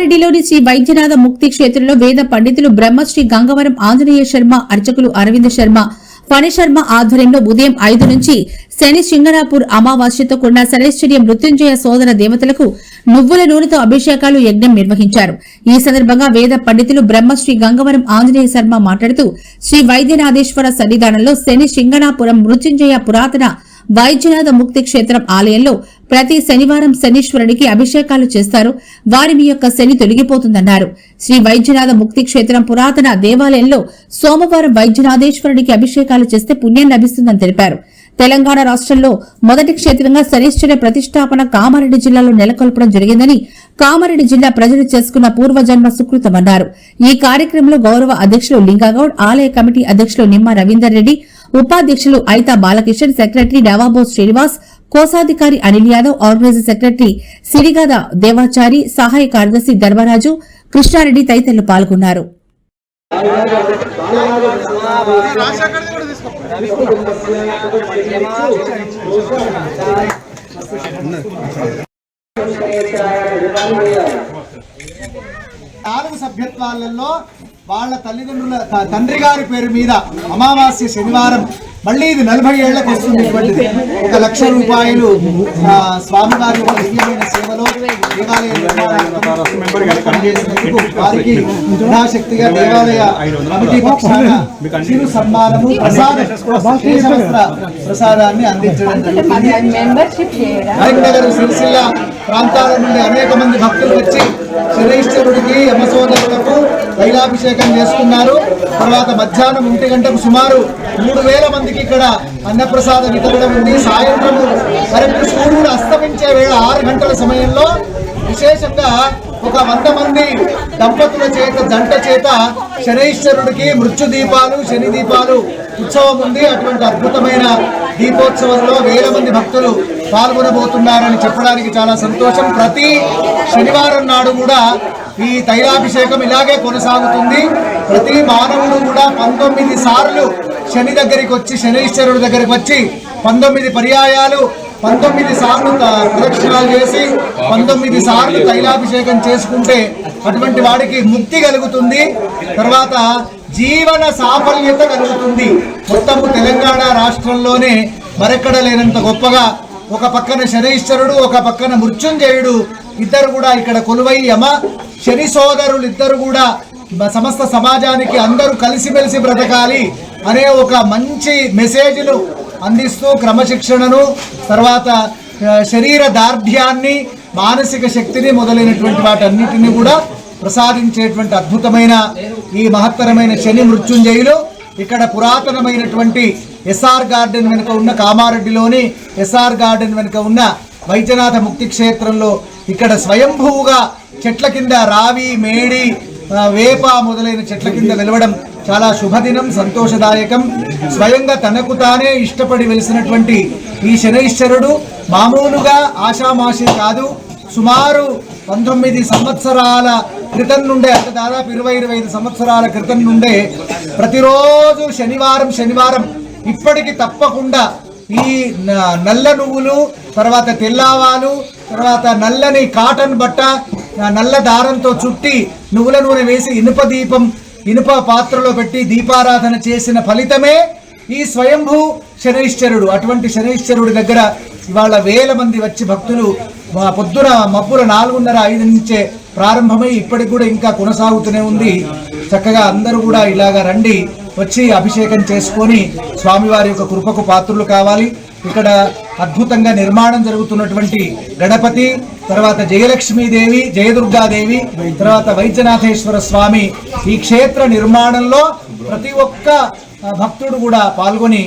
కామారెడ్డిలోని శ్రీ వైద్యనాథ ముక్తి క్షేత్రంలో వేద పండితులు బ్రహ్మశ్రీ గంగవరం ఆంజనేయ శర్మ అర్చకులు అరవింద్ శర్మ ఫణి శర్మ ఆధ్వర్యంలో ఉదయం ఐదు నుంచి శని సింగనాపూర్ అమావాస్యతో కూడిన శనైశ్వర్య మృత్యుంజయ సోదర దేవతలకు నువ్వుల నూనెతో అభిషేకాలు యజ్ఞం నిర్వహించారు. ఈ సందర్భంగా వేద పండితులు బ్రహ్మశ్రీ గంగవరం ఆంజనేయ శర్మ మాట్లాడుతూ శ్రీ వైద్యనాథేశ్వర సన్నిధానంలో శని సింగనాపురం మృత్యుంజయ పురాతన వైద్యనాథ ముక్తి క్షేత్రం ఆలయంలో ప్రతి శనివారం శనీశ్వరునికి అభిషేకాలు చేస్తారు. వారి మీ యొక్క శని తొలగిపోతుందన్నారు. శ్రీ వైద్యనాథ ముక్తి క్షేత్రం పురాతన దేవాలయంలో సోమవారం వైద్యనాథేశ్వరునికి అభిషేకాలు చేస్తే పుణ్యం లభిస్తుందని తెలిపారు. తెలంగాణ రాష్ట్రంలో మొదటి క్షేత్రంగా శనిశ్చర్య ప్రతిష్టాపన కామారెడ్డి జిల్లాలో నెలకొల్పడం జరిగిందని కామారెడ్డి జిల్లా ప్రజలు చేసుకున్న పూర్వజన్మ సుకృతమన్నారు ఈ కార్యక్రమంలో గౌరవ అధ్యక్షులు లింగాగౌడ్ ఆలయ కమిటీ అధ్యక్షులు నిమ్మ రవీందర్ రెడ్డి ఉపాధ్యక్షులు ఐతా బాలకిషన్ సెక్రటరీ నవాబో శ్రీనివాస్ కోశాధికారి అనిల్ యాదవ్ ఆర్గనైజర్ సెక్రటరీ సిరిగాద దేవాచారి సహాయ కార్యదర్శి ధర్మరాజు కృష్ణారెడ్డి తదితరులు పాల్గొన్నారు. నాలుగు సభ్యత్వాలలో వాళ్ళ తల్లిదండ్రుల తండ్రి గారి పేరు మీద అమావాస్య శనివారం. మళ్ళీ ఇది నలభై ఏళ్ళకు వస్తుంది ఇటువంటిది. ఒక లక్ష రూపాయలు స్వామివారి దివ్యమైన సేవలో వారికి యథాశక్తిగా దేవాలయ కమిటీ పక్షాన చిరు సన్మానము ప్రసాద ప్రసాదాన్ని అందించడం జరుగుతుంది సిరిసిల్ల ప్రాంతాల నుండి అనేక మంది భక్తులు వచ్చి శనీశ్వరుడికి యమసోదరులకు తైలాభిషేకం చేసుకున్నారు. తర్వాత మధ్యాహ్నం ఒంటి గంటకు సుమారు మూడు వేల మందికి ఇక్కడ అన్నప్రసాద వితరణ ఉంది. సాయంత్రం కరెక్ట్ సూర్యుడు అస్తమించే వేళ ఆరు గంటల సమయంలో విశేషంగా ఒక వంద మంది దంపతుల చేత జంట చేత శనైశ్వరుడికి మృత్యు దీపాలు శని దీపాలు ఉత్సవం ఉంది. అటువంటి అద్భుతమైన దీపోత్సవంలో వేల మంది భక్తులు పాల్గొనబోతున్నారని చెప్పడానికి చాలా సంతోషం. ప్రతి శనివారం నాడు కూడా ఈ తైలాభిషేకం ఇలాగే కొనసాగుతుంది. ప్రతి మానవుడు కూడా పంతొమ్మిది సార్లు శని దగ్గరికి వచ్చి శనైశ్వరుడు దగ్గరికి వచ్చి పంతొమ్మిది పర్యాయాలు పంతొమ్మిది సార్లు ప్రదక్షిణాలు చేసి పంతొమ్మిది సార్లు తైలాభిషేకం చేసుకుంటే అటువంటి వాడికి ముక్తి కలుగుతుంది. తర్వాత జీవన సాఫల్యత కలుగుతుంది. మొత్తము తెలంగాణ రాష్ట్రంలోనే మరెక్కడ లేనంత గొప్పగా ఒక పక్కన శనీశ్వరుడు ఒక పక్కన మృత్యుంజయుడు ఇద్దరు కూడా ఇక్కడ కొలువై యమ శని సోదరులు ఇద్దరు కూడా సమస్త సమాజానికి అందరూ కలిసిమెలిసి బ్రతకాలి అనే ఒక మంచి మెసేజ్ను అందిస్తూ క్రమశిక్షణను తర్వాత శరీర దార్ఢ్యాన్ని మానసిక శక్తిని మొదలైనటువంటి వాటన్నిటిని కూడా ప్రసాదించేటువంటి అద్భుతమైన ఈ మహత్తరమైన శని మృత్యుంజయులు. ఇక్కడ పురాతనమైనటువంటి ఎస్ఆర్ గార్డెన్ వెనుక ఉన్న కామారెడ్డిలోని ఎస్ఆర్ గార్డెన్ వెనుక ఉన్న వైద్యనాథ ముక్తి క్షేత్రంలో ఇక్కడ స్వయంభూగా చెట్ల కింద రావి మేడి వేప మొదలైన చెట్ల కింద వెలవడం చాలా శుభదినం సంతోషదాయకం. స్వయంగా తనకు తానే ఇష్టపడి వెలిసినటువంటి ఈ శనైశ్వరుడు మామూలుగా ఆషామాషి కాదు. సుమారు పంతొమ్మిది సంవత్సరాల క్రితం నుండే అంటే దాదాపు ఇరవై ఇరవై ఐదు సంవత్సరాల క్రితం నుండే ప్రతిరోజు శనివారం శనివారం ఇప్పటికి తప్పకుండా ఈ న- నల్ల నువ్వులు తర్వాత తెల్లావాలు తర్వాత నల్లని కాటన్ బట్ట నల్ల దారంతో చుట్టి నువ్వుల నూనె వేసి ఇనుప దీపం ఇనుప పాత్రలో పెట్టి దీపారాధన చేసిన ఫలితమే ఈ స్వయంభూ శనైశ్వరుడు అటువంటి శనైశ్వరుడి దగ్గర ఇవాళ వేల మంది వచ్చి భక్తులు మా పొద్దున మబ్బుల నాలుగున్నర ఐదు నుంచే ప్రారంభమై ఇప్పటికి కూడా ఇంకా కొనసాగుతూనే ఉంది. చక్కగా అందరూ కూడా ఇలాగా రండి వచ్చి అభిషేకం చేసుకొని స్వామివారి యొక్క కృపకు పాత్రులు కావాలి. ఇక్కడ అద్భుతంగా నిర్మాణం జరుగుతున్నటువంటి గణపతి తర్వాత జయలక్ష్మీదేవి జయదుర్గాదేవి తర్వాత వైద్యనాథేశ్వర స్వామి ఈ క్షేత్ర నిర్మాణంలో ప్రతి ఒక్క భక్తుడు కూడా పాల్గొని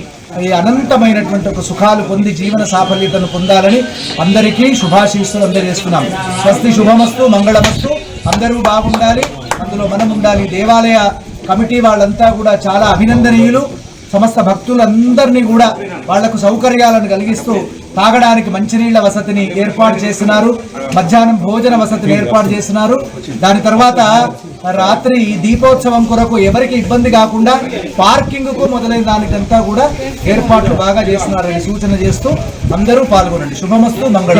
ఈ అనంతమైనటువంటి ఒక సుఖాలు పొంది జీవన సాఫల్యతను పొందాలని అందరికీ శుభాశీస్సులు అందజేస్తున్నాం. స్వస్తి శుభమస్తు మంగళమస్తు. అందరూ బాగుండాలి. అందులో మనం ఉండాలి దేవాలయ కమిటీ వాళ్ళంతా కూడా చాలా అభినందనీయులు. సమస్త భక్తులందరినీ కూడా వాళ్ళకు సౌకర్యాలను కలిగిస్తూ తాగడానికి మంచినీళ్ళ వసతిని ఏర్పాటు చేసినారు. మధ్యాహ్నం భోజన వసతిని ఏర్పాటు చేసినారు. దాని తర్వాత రాత్రి ఈ దీపోత్సవం కొరకు ఎవరికి ఇబ్బంది కాకుండా పార్కింగ్కు మొదలైన దానికంతా కూడా ఏర్పాట్లు బాగా చేస్తున్నారని సూచన చేస్తూ అందరూ పాల్గొనండి. శుభమస్తు మంగళ